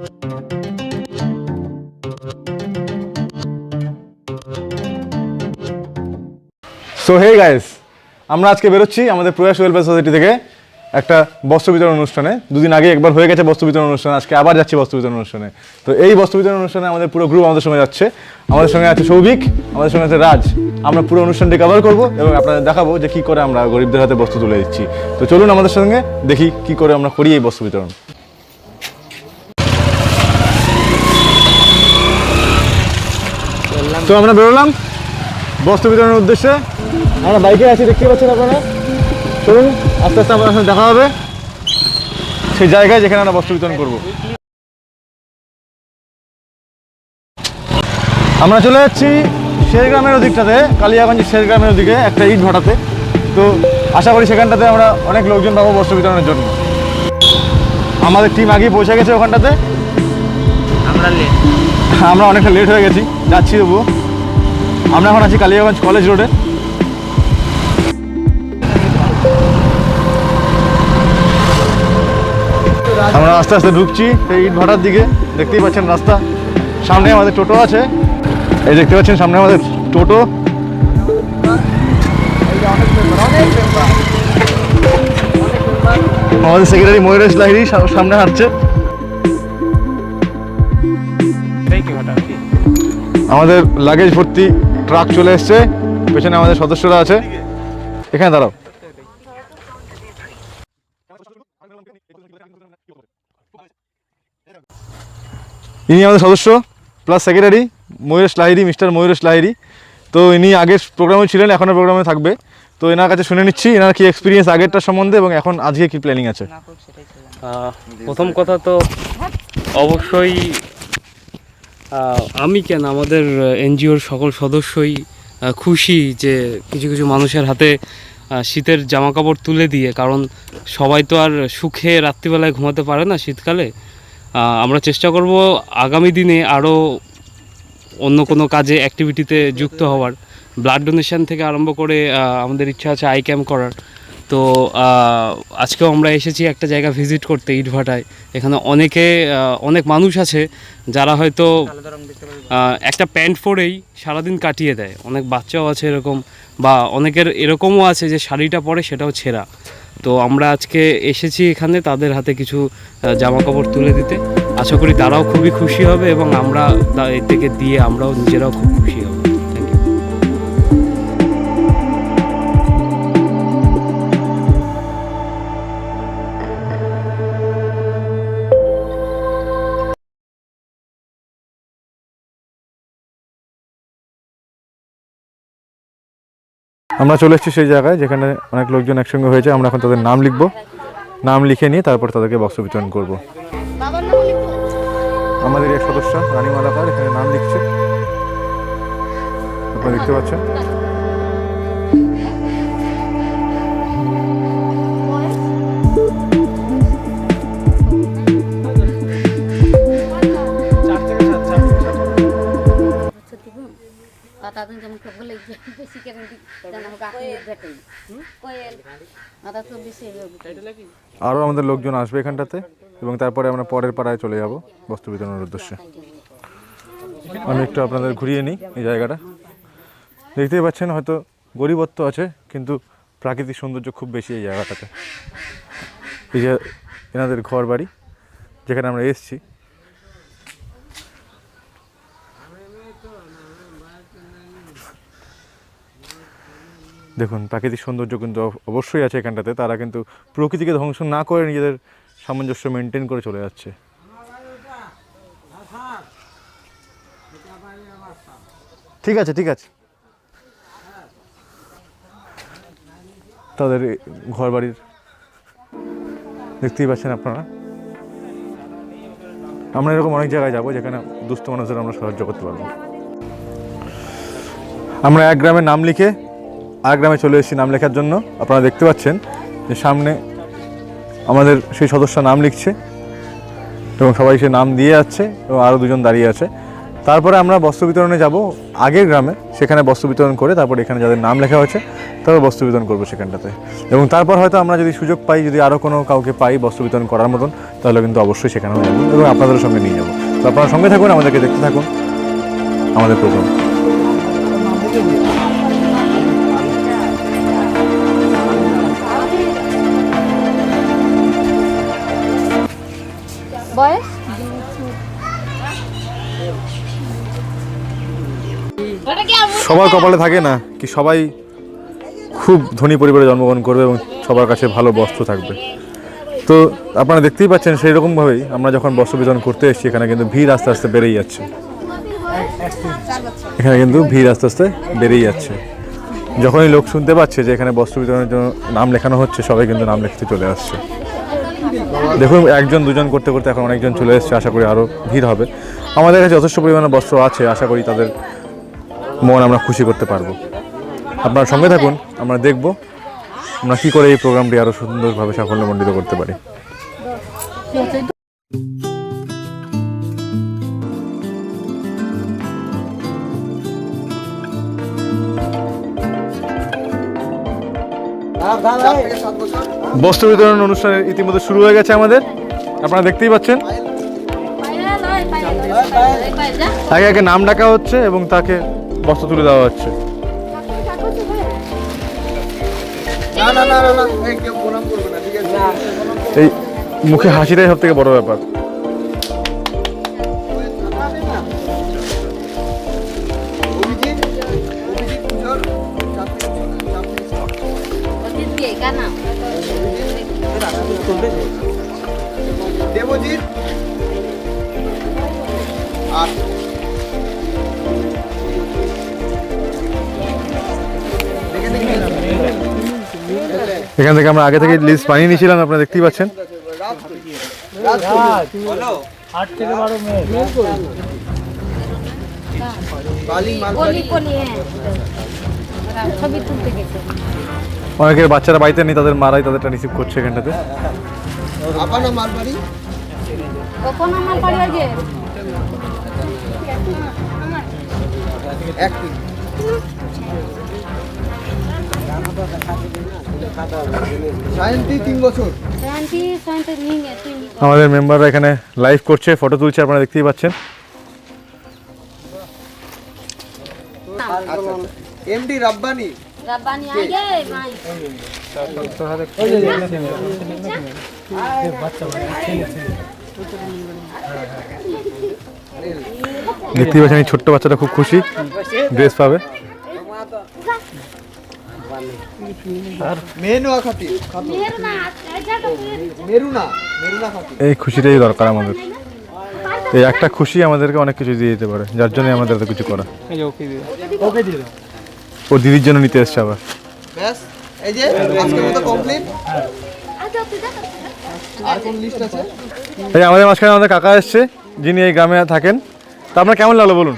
So hey guys আমরা আজকে বেরোচ্ছি আমাদের প্রয়াস ওয়েলফেয়ার সোসাইটি থেকে একটা বস্ত্র বিতরণ অনুষ্ঠানে। দুদিন আগে একবার হয়ে গেছে বস্ত্র বিতরণ অনুষ্ঠান, আজকে আবার যাচ্ছি বস্ত্র বিতরণ অনুষ্ঠানে। তো এই বস্ত্র বিতরণ অনুষ্ঠানে আমাদের পুরো গ্রুপ আমাদের সঙ্গে যাচ্ছে। আমাদের সঙ্গে আছে সৌভিক, আমাদের সঙ্গে আছে রাজ। আমরা পুরো অনুষ্ঠানটি কভার করব এবং আপনাদের দেখাবো যে কি করে আমরা গরিবদের হাতে বস্ত্র তুলে দিচ্ছি। তো চলুন আমাদের সঙ্গে দেখি কি করে আমরা করি এই বস্ত্র বিতরণ। তো আমরা বেরোলাম। বস্ত্র বিতরণের উদ্দেশ্যে। আমরা বাইকে আছি দেখতে পাচ্ছেন আপনারা। চলুন আস্তে আস্তে আমাদের সাথে দেখা হবে। সেই জায়গায় যেখানে আমরা বস্ত্র বিতরণ করব। আমরা চলে যাচ্ছি শেরগ্রামের ওদিকটাতে কালিয়াগঞ্জের শেরগ্রামের ওদিকে একটা ইট ভাটাতে। তো আশা করি সেখানটাতে আমরা অনেক লোকজন পাবো বস্ত্র বিতরণের জন্য। আমাদের টিম আগেই পৌঁছে গেছে ওখানটাতে। আমরা লেট আমরা অনেকটা লেট হয়ে গেছি। যাচ্ছি তবুও। আমরা এখন আছি কালিয়াগঞ্জ কলেজ রোডে। আমরা আস্তে আস্তে ঢুকছি এই ইট ভাটার দিকে। দেখতেই পাচ্ছেন রাস্তা। সামনে আমাদের টোটো আছে। এই দেখতে পাচ্ছেন সামনে আমাদের টোটো। আমাদের সেক্রেটারি ময়ূরেশ লাহিরি সামনে হাঁটছে। আমাদের লাগেজ ভর্তি ট্রাক চলে এসছে। পেছনে আমাদের সদস্যরা আছে। এখানে দাঁড়াও। ইনি আমাদের সদস্য plus secretary Mayuresh Lahiri mister Mayuresh Lahiri তো ইনি আগের প্রোগ্রামে ছিলেন, এখনও প্রোগ্রামে থাকবে। তো এনার কাছে শুনে নিচ্ছি, এনার কি এক্সপিরিয়েন্স আগেরটার সম্বন্ধে এবং এখন আজকে কি প্ল্যানিং আছে? প্রথম কথা তো অবশ্যই আমি কেন? আমাদের এনজিওর সকল সদস্যই খুশি যে কিছু কিছু মানুষের হাতে শীতের জামা কাপড় তুলে দিয়ে, কারণ সবাই তো আর সুখে রাত্রিবেলায় ঘুমাতে পারে না শীতকালে। আমরা চেষ্টা করব আগামী দিনে আরও অন্য কোনো কাজে অ্যাক্টিভিটিতে যুক্ত হওয়ার। ব্লাড ডোনেশন থেকে আরম্ভ করে আমাদের ইচ্ছা আছে আই ক্যাম্প করার। তো আজকেও আমরা এসেছি একটা জায়গা ভিজিট করতে ইটভাটায়। এখানে অনেকে অনেক মানুষ আছে যারা হয়তো একটা প্যান্ট পরেই সারাদিন কাটিয়ে দেয়। অনেক বাচ্চাও আছে এরকম, বা অনেকের এরকমও আছে যে শাড়িটা পরে সেটাও ছেঁড়া। তো আমরা আজকে এসেছি এখানে তাদের হাতে কিছু জামা কাপড় তুলে দিতে। আশা করি তারাও খুবই খুশি হবে এবং আমরা এর থেকে দিয়ে আমরাও নিজেরাও খুব খুশি হব। আমরা চলে এসেছি সেই জায়গায় যেখানে অনেক লোকজন একসঙ্গে হয়েছে। আমরা এখন তাদের নাম লিখব। নাম লিখে নিয়ে তারপর তাদেরকে বক্স বিতরণ করব। আমাদের এক সদস্য রানী মালাকার এখানে নাম লিখছে। আপনারা দেখতে পাচ্ছেন? আরও আমাদের লোকজন আসবে এখানটাতে এবং তারপরে আমরা পরের পাড়ায় চলে যাব বস্ত্র বিতরণের উদ্দেশ্যে। আমি একটু আপনাদের ঘুরিয়ে নিই এই জায়গাটা। দেখতেই পাচ্ছেন হয়তো গরিবত্ব আছে কিন্তু প্রাকৃতিক সৌন্দর্য খুব বেশি এই জায়গাটাতে। এই যে এনাদের ঘর বাড়ি যেখানে আমরা এসেছি। দেখুন, প্রাকৃতিক সৌন্দর্য কিন্তু অবশ্যই আছে এখানটাতে। তারা কিন্তু প্রকৃতিকে ধ্বংস না করে নিজেদের সামঞ্জস্য মেনটেন করে চলে যাচ্ছে। ঠিক আছে ঠিক আছে। তাদের ঘর বাড়ির দেখতেই পাচ্ছেন আপনারা। আমরা এরকম অনেক জায়গায় যাব যেখানে দুস্থ মানুষদের আমরা সাহায্য করতে পারব। আমরা এক গ্রামের নাম লিখে আর গ্রামে চলে এসেছি নাম লেখার জন্য। আপনারা দেখতে পাচ্ছেন যে সামনে আমাদের সেই সদস্য নাম লিখছে এবং সবাই সে নাম দিয়ে যাচ্ছে এবং আরও দুজন দাঁড়িয়ে আছে। তারপরে আমরা বস্ত্র বিতরণে যাব আগের গ্রামে, সেখানে বস্ত্র বিতরণ করে তারপরে এখানে যাদের নাম লেখা হয়েছে তারপর বস্ত্র বিতরণ করব সেখানটাতে। এবং তারপর হয়তো আমরা যদি সুযোগ পাই, যদি আরও কোনো কাউকে পাই বস্ত্র বিতরণ করার মতন, তাহলে কিন্তু অবশ্যই সেখানেও যাব এবং আপনাদের সঙ্গে নিয়ে যাব। তো আপনারা সঙ্গে থাকুন, আমাদেরকে দেখতে থাকুন, আমাদের প্রোগ্রাম বয়স? সবার কপালে থাকে না কি সবাই খুব ধনী পরিবারে জন্মগ্রহণ করবে এবং সবার কাছে ভালো বস্ত্র থাকবে। তো আপনারা দেখতেই পাচ্ছেন সেই রকমভাবেই আমরা যখন বস্ত্র বিতরণ করতে এসেছি, এখানে কিন্তু ভিড় আস্তে আস্তে বেড়েই যাচ্ছে। এখানে কিন্তু ভিড় আস্তে আস্তে বেড়েই যাচ্ছে। যখনই লোক শুনতে পাচ্ছে যে এখানে বস্ত্র বিতরণের জন্য নাম লেখানো হচ্ছে, সবাই কিন্তু নাম লিখতে চলে আসছে। দেখুন, একজন, দুজন করতে করতে এখন অনেকজন চলে এসছে, আশা করি আরও ভিড় হবে। আমাদের কাছে যথেষ্ট পরিমাণে বস্ত্র আছে, আশা করি তাদের মন আমরা খুশি করতে পারব। আপনারা সঙ্গে থাকুন, আমরা দেখব আমরা কী করে এই প্রোগ্রামটি আরও সুন্দরভাবে সাফল্যমণ্ডিত করতে পারি। বস্ত্র বিতরণ অনুষ্ঠান ইতিমধ্যে শুরু হয়ে গেছে আমাদের আপনারা দেখতেই পাচ্ছেন আগে আগে নাম ডাকা হচ্ছে এবং তাকে বস্ত্র তুলে দেওয়া হচ্ছে এই মুখে হাসিটাই সব থেকে বড় ব্যাপার দেবজিৎ। আর এখান থেকে আমরা আগে থেকে লিস্ট বানিয়ে নিয়েছিলাম আপনারা দেখতেই পাচ্ছেন। বালি মাল কলি কলি ওরা ছবি তুলতে গেছে। অনেকের বাচ্চারা বাড়িতে নেই তাদের মারাই তাদেরটা রিসিভ করছে এখানটাতে। আপানা কখন আমার বাড়ি আগে? এক আমাদের মেম্বাররা এখানে লাইভ করছে ফটো তুলছে আপনারা দেখতেই পাচ্ছেন। এমডি রাব্বানি। রাব্বানি আগে মাই দেখতেই পাচ্ছেন এই ছোট্ট বাচ্চাটা খুব খুশি। ড্রেস পাবে। আচ্ছা এই খুশিটাই দরকার আমাদের। এই একটা খুশি আমাদেরকে অনেক কিছু দিয়ে দিতে পারে যার জন্য আমাদের এত কিছু করা। ও দিদির জন্য নিতে এসছে আবার। ব্যাস এই যে আজকের মতো কমপ্লিট আর কোন লিস্ট আছে? এই আমাদের মাঝখানে আমাদের কাকা এসছে যিনি এই গ্রামে থাকেন। তা আপনার কেমন লাগল বলুন?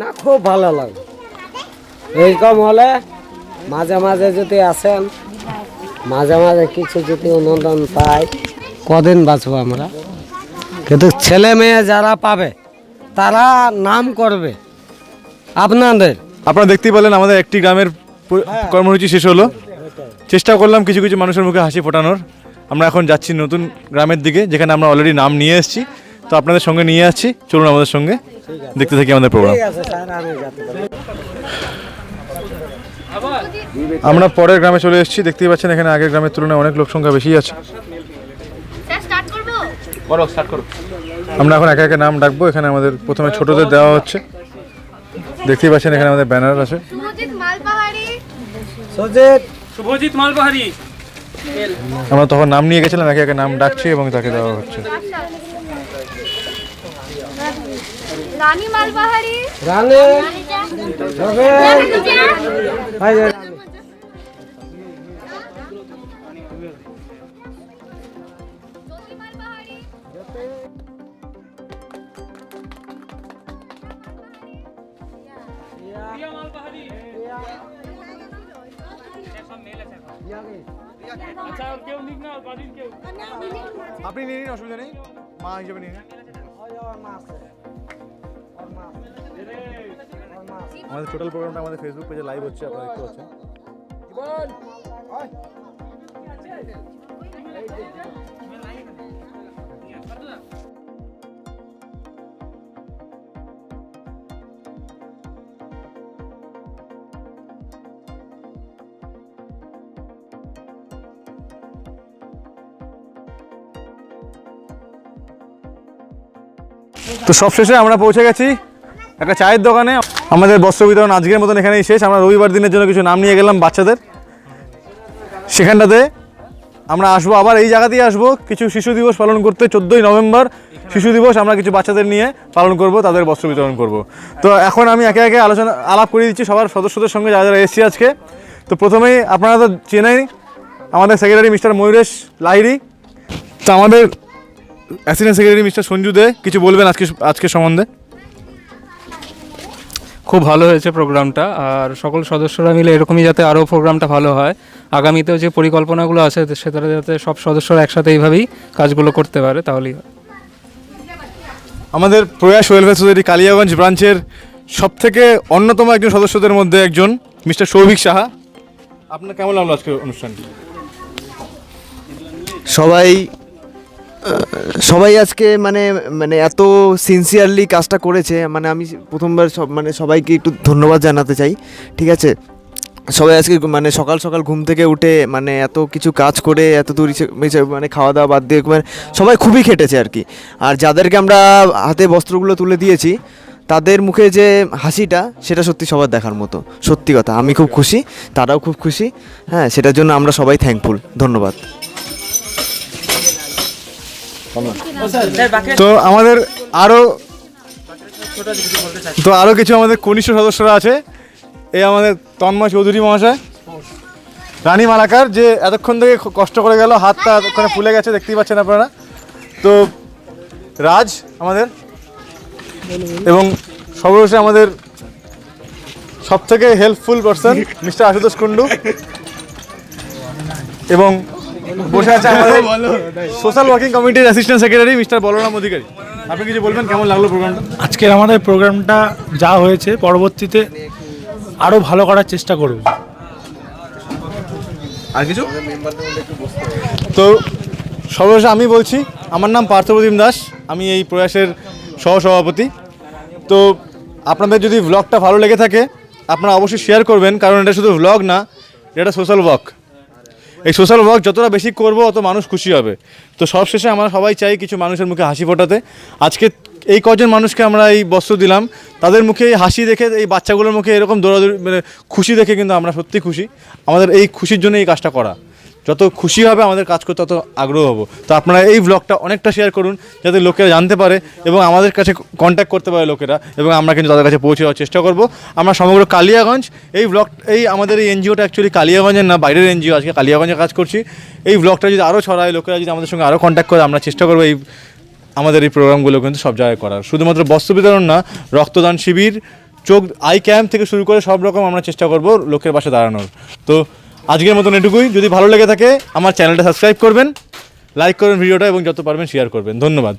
না খুব ভালো লাগে এইরকম হলে মাঝে মাঝে যদি আসেন মাঝে মাঝে কিছু যদি অনুদান পাই কদিন বাঁচবো আমরা? কিন্তু ছেলে মেয়ে যারা পাবে তারা নাম করবে। আপনাদের আপনারা দেখতেই পেলেন আমাদের একটি গ্রামের কর্মসূচি শেষ হলো। চেষ্টা করলাম কিছু কিছু মানুষের মুখে হাসি ফোটানোর। আমরা এখন যাচ্ছি নতুন গ্রামের দিকে যেখানে আমরা অলরেডি নাম নিয়ে এসেছি। তো আপনাদের সঙ্গে নিয়ে আসছি। চলুন আমাদের সঙ্গে। দেখতে থাকি আমাদের প্রোগ্রাম আমরা পরের গ্রামে চলে এসেছি। দেখতেই পাচ্ছেন এখানে আগের গ্রামের তুলনায় অনেক লোক সংখ্যা বেশি আছে। স্টার্ট করব? করো স্টার্ট করো। আমরা এখন একে একে নাম ডাকবো। এখানে আমাদের প্রথমে ছোটদের দেওয়া হচ্ছে। দেখতেই পাচ্ছেন এখানে আমাদের ব্যানার আছে। সুমজিৎ মালপাহাড়ি। সুজিত শুভজিৎ মালবাহারি আমরা তখন নাম নিয়ে গেছিলাম একে একে নাম ডাকছি এবং তাকে দেওয়া হচ্ছে। রানী মালপাহাড়ি। রানে। আচ্ছা কেউ নিক না বাড়ির কেউ। আপনি নিয়ে নিন অসুবিধা নেই। মা হিসেবে নিয়ে নিন। আমাদের টোটাল প্রোগ্রামটা আমাদের ফেসবুক পেজে লাইভ হচ্ছে আপনারা দেখতে পাচ্ছেন। তো সবশেষে আমরা পৌঁছে গেছি একটা চায়ের দোকানে। আমাদের বস্ত্র বিতরণ আজকের মতন এখানেই শেষ। আমরা রবিবার দিনের জন্য কিছু নাম নিয়ে গেলাম বাচ্চাদের। সেখানটাতে আমরা আসব আবার, এই জায়গাতেই আসব। কিছু শিশু দিবস পালন করতে চোদ্দোই নভেম্বর। শিশু দিবস আমরা কিছু বাচ্চাদের নিয়ে পালন করব, তাদের বস্ত্র বিতরণ করব। তো এখন আমি একে একে আলোচনা, আলাপ করে দিচ্ছি সবার সদস্যদের সঙ্গে, যারা যারা এসেছি আজকে। তো প্রথমেই আপনারা তো চেনেই আমাদের সেক্রেটারি মিস্টার ময়ূরেশ লাহিরি তো আমাদের assistant secretary mister Sanju De কিছু বলবেন আজকে আজকে সম্বন্ধে? খুব ভালো হয়েছে প্রোগ্রামটা আর সকল সদস্যরা মিলে এরকমই যাতে আরও প্রোগ্রামটা ভালো হয়। আগামীতেও যে পরিকল্পনাগুলো আছে সেটা যাতে সব সদস্যরা একসাথে এইভাবেই কাজগুলো করতে পারে তাহলেই হয়। আমাদের প্রয়াস ওয়েলফেয়ার সোসাইটি কালিয়াগঞ্জ ব্রাঞ্চের সব থেকে অন্যতম একজন সদস্যদের মধ্যে একজন মিস্টার সৌভিক সাহা। আপনার কেমন লাগল আজকের অনুষ্ঠানটি? সবাই সবাই আজকে মানে মানে এত সিনসিয়ারলি কাজটা করেছে মানে আমি প্রথমবার সব মানে সবাইকে একটু ধন্যবাদ জানাতে চাই, ঠিক আছে? সবাই আজকে মানে সকাল সকাল ঘুম থেকে উঠে মানে এত কিছু কাজ করে, এত দূর মানে খাওয়া দাওয়া বাদ দিয়ে মানে সবাই খুবই খেটেছে আর কি। আর যাদেরকে আমরা হাতে বস্ত্রগুলো তুলে দিয়েছি, তাদের মুখে যে হাসিটা, সেটা সত্যি সবার দেখার মতো, সত্যি কথা। আমি খুব খুশি, তারাও খুব খুশি হ্যাঁ সেটার জন্য আমরা সবাই থ্যাঙ্কফুল ধন্যবাদ। তো আমাদের আরও তো আরও কিছু আমাদের কনিষ্ঠ সদস্যরা আছে। এই আমাদের তন্ময় চৌধুরী মহাশয়, রানী মালাকার, যে এতক্ষণ থেকে কষ্ট করে গেল, হাতটা এতক্ষণে ফুলে গেছে, দেখতেই পাচ্ছেন আপনারা। তো রাজ আমাদের, এবং সর্বশেষে আমাদের সব থেকে helpful person mister Ashutosh Kundu এবং বসে আছে আমাদের সোশ্যাল ওয়ার্কিং কমিটির assistant secretary mister Balaram Adhikari. আপনি কিছু বলবেন? কেমন লাগল প্রোগ্রামটা আজকের আমাদের প্রোগ্রামটা যা হয়েছে পরবর্তীতে আরও ভালো করার চেষ্টা করব। আর কিছু? তো সর্বশেষে আমি বলছি আমার নাম পার্থপ্রতিম দাস আমি এই প্রয়াসের সহসভাপতি। তো আপনাদের যদি ভ্লগটা ভালো লেগে থাকে আপনারা অবশ্যই শেয়ার করবেন কারণ এটা শুধু ভ্লগ না এটা সোশ্যাল ওয়ার্ক এই সোশ্যাল ওয়ার্ক যতটা বেশি করব, অত মানুষ খুশি হবে। তো সবশেষে আমরা সবাই চাই কিছু মানুষের মুখে হাসি ফোটাতে। আজকে এই কজন মানুষকে আমরা এই বস্ত্র দিলাম। তাদের মুখে হাসি দেখে, এই বাচ্চাগুলোর মুখে এরকম দৌড়াদৌড়ি মানে খুশি দেখে কিন্তু আমরা সত্যি খুশি। আমাদের এই খুশির জন্য এই কাজটা করা। যত খুশি হবে আমাদের কাজ করতে, তত আগ্রহ হব। তো আপনারা এই ব্লগটা অনেকটা শেয়ার করুন, যাতে লোকেরা জানতে পারে এবং আমাদের কাছে কন্ট্যাক্ট করতে পারে লোকেরা এবং আমরা কিন্তু তাদের কাছে পৌঁছে যাওয়ার চেষ্টা করব। আমরা সমগ্র কালিয়াগঞ্জ, এই ব্লগ এই আমাদের এই এনজিওটা অ্যাকচুয়ালি কালিয়াগঞ্জের না, বাইরের এনজিও আজকে কালিয়াগঞ্জে কাজ করছি। এই ব্লগটা যদি আরও ছড়ায়, লোকেরা যদি আমাদের সঙ্গে আরও কন্ট্যাক্ট করে, আমরা চেষ্টা করব এই, আমাদের এই প্রোগ্রামগুলো কিন্তু সব জায়গায় করার। শুধুমাত্র বস্ত্র বিতরণ না, রক্তদান শিবির, চোখ আই ক্যাম্প থেকে শুরু করে সব রকম আমরা চেষ্টা করব লোকের পাশে দাঁড়ানোর। তো আজকের মতন এটুকুই। যদি ভালো লেগে থাকে, আমার চ্যানেলটা সাবস্ক্রাইব করবেন, লাইক করবেন, ভিডিওটা এবং যত পারবেন শেয়ার করবেন। ধন্যবাদ।